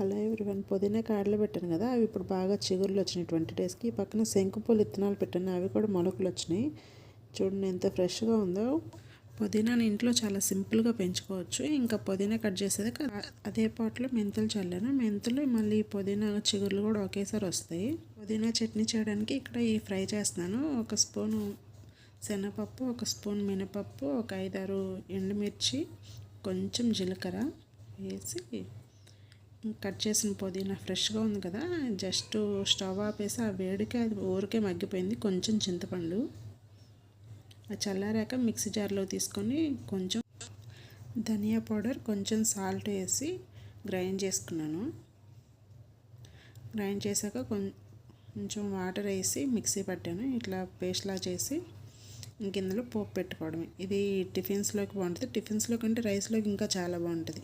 Hello everyone పుదీనా కాడలు పెట్టాను కదా అవి ఇప్పుడు బాగా చిగురులు వచ్చినాయి. ట్వంటీ డేస్కి పక్కన శంకుపూలు ఇత్తనాలు పెట్టాను. అవి కూడా మొలకలు వచ్చినాయి. చూడండి ఎంత ఫ్రెష్గా ఉందో. పుదీనాని ఇంట్లో చాలా సింపుల్గా పెంచుకోవచ్చు. ఇంకా పుదీనా కట్ చేసేది అదే పాట్లో మెంతులు చల్లాను. మెంతులు మళ్ళీ పుదీనా చిగుర్లు కూడా ఒకేసారి వస్తాయి. పుదీనా చట్నీ చేయడానికి ఇక్కడ ఈ ఫ్రై చేస్తున్నాను. ఒక స్పూను శనగపప్పు ఒక స్పూన్ మినపప్పు ఒక ఐదారు ఎండుమిర్చి కొంచెం జీలకర్ర వేసి కట్ చేసిన పుదీనా ఫ్రెష్గా ఉంది కదా జస్ట్ స్టవ్ ఆపేసి ఆ వేడికి అది ఊరికే మగ్గిపోయింది. కొంచెం చింతపండు అది చల్లారాక మిక్సీ జార్లో తీసుకొని కొంచెం ధనియా పౌడర్ కొంచెం సాల్ట్ వేసి గ్రైండ్ చేసుకున్నాను. గ్రైండ్ చేశాక కొంచెం వాటర్ వేసి మిక్సీ పట్టాను. ఇట్లా పేస్ట్లా చేసి ఇంక ఇందులో పోపు పెట్టుకోవడమే. ఇది టిఫిన్స్లోకి బాగుంటుంది. టిఫిన్స్లో కంటే రైస్లోకి ఇంకా చాలా బాగుంటుంది.